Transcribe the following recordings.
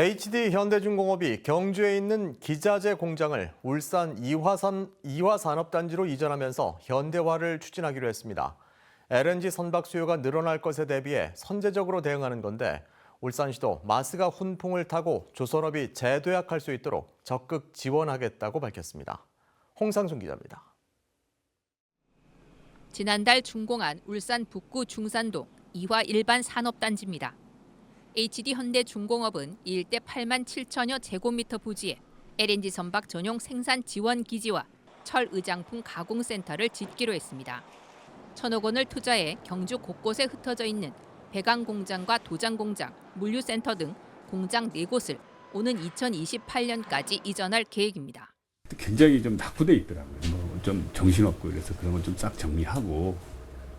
HD 현대중공업이 경주에 있는 기자재 공장을 울산 이화산, 이화산업단지로 이전하면서 현대화를 추진하기로 했습니다. LNG 선박 수요가 늘어날 것에 대비해 선제적으로 대응하는 건데 울산시도 마스가 훈풍을 타고 조선업이 재도약할 수 있도록 적극 지원하겠다고 밝혔습니다. 홍상순 기자입니다. 지난달 준공한 울산 북구 중산동 이화 일반 산업단지입니다. HD 현대중공업은 이 일대 8만 7천여 제곱미터 부지에 LNG 선박 전용 생산 지원 기지와 철 의장품 가공 센터를 짓기로 했습니다. 천억 원을 투자해 경주 곳곳에 흩어져 있는 배관 공장과 도장 공장, 물류 센터 등 공장 4곳을 오는 2028년까지 이전할 계획입니다. 굉장히 좀 낙후돼 있더라고요. 뭐 좀 정신없고 그래서 그런 건좀싹 정리하고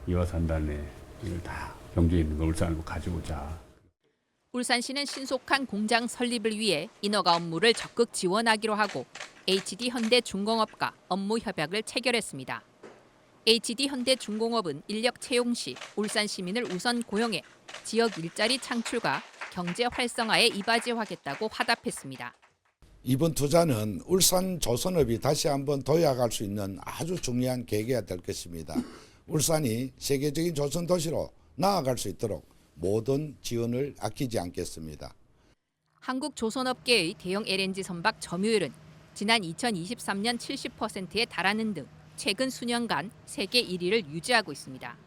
이화산단에 이걸 다 경주에 있는 걸 울산으로 가져오자. 울산시는 신속한 공장 설립을 위해 인허가 업무를 적극 지원하기로 하고 HD 현대 중공업과 업무 협약을 체결했습니다. HD 현대 중공업은 인력 채용 시 울산 시민을 우선 고용해 지역 일자리 창출과 경제 활성화에 이바지하겠다고 화답했습니다. 이번 투자는 울산 조선업이 다시 한번 도약할 수 있는 아주 중요한 계기가 될 것입니다. 울산이 세계적인 조선 도시로 나아갈 수 있도록 모든 지원을 아끼지 않겠습니다. 한국 조선업계의 대형 LNG 선박 점유율은 지난 2023년 70%에 달하는 등 최근 수년간 세계 1위를 유지하고 있습니다.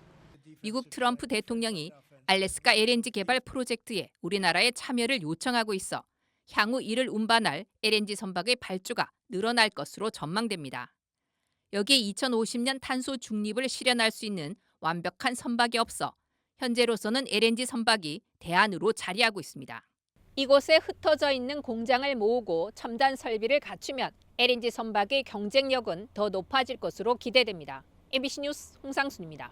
미국 트럼프 대통령이 알래스카 LNG 개발 프로젝트에 우리나라의 참여를 요청하고 있어 향후 이를 운반할 LNG 선박의 발주가 늘어날 것으로 전망됩니다. 여기에 2050년 탄소 중립을 실현할 수 있는 완벽한 선박이 없어 현재로서는 LNG 선박이 대안으로 자리하고 있습니다. 이곳에 흩어져 있는 공장을 모으고 첨단 설비를 갖추면 LNG 선박의 경쟁력은 더 높아질 것으로 기대됩니다. MBC 뉴스 홍상순입니다.